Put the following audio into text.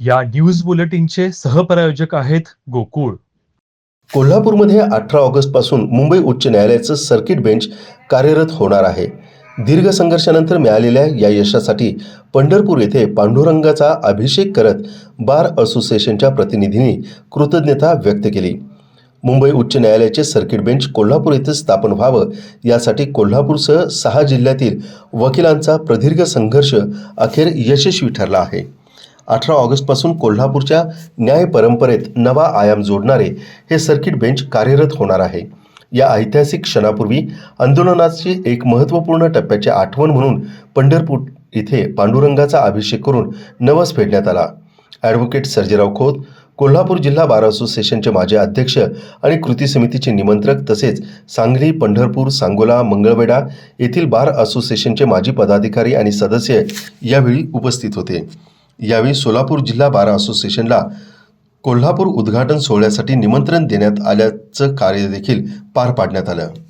या न्यूज बुलेटिनचे सहप्रायोजक आहेत गोकुळ. कोल्हापूरमध्ये अठरा ऑगस्टपासून मुंबई उच्च न्यायालयाचं सर्किट बेंच कार्यरत होणार आहे. दीर्घ संघर्षानंतर मिळालेल्या या यशासाठी पंढरपूर येथे पांडुरंगाचा अभिषेक करत बार असोसिएशनच्या प्रतिनिधींनी कृतज्ञता व्यक्त केली. मुंबई उच्च न्यायालयाचे सर्किट बेंच कोल्हापूर येथे स्थापन व्हावं यासाठी कोल्हापूरसह सहा जिल्ह्यातील वकिलांचा प्रदीर्घ संघर्ष अखेर यशस्वी ठरला आहे. अठरा ऑगस्टपासून कोल्हापूरच्या न्याय परंपरेत नवा आयाम जोडणारे हे सर्किट बेंच कार्यरत होणार आहे. या ऐतिहासिक क्षणापूर्वी आंदोलनाची एक महत्त्वपूर्ण टप्प्याची आठवण म्हणून पंढरपूर इथे पांडुरंगाचा अभिषेक करून नवस फेडण्यात आला. ॲडव्होकेट सर्जेराव खोत कोल्हापूर जिल्हा बार असोसिएशनचे माजी अध्यक्ष आणि कृती समितीचे निमंत्रक तसेच सांगली पंढरपूर सांगोला मंगळवेढा येथील बार असोसिएशनचे माजी पदाधिकारी आणि सदस्य यावेळी उपस्थित होते. यावेळी सोलापूर जिल्हा बार असोसिएशनला कोल्हापूर उद्घाटन सोहळ्यासाठी निमंत्रण देण्यात आल्याचं कार्य देखील पार पाडण्यात आलं.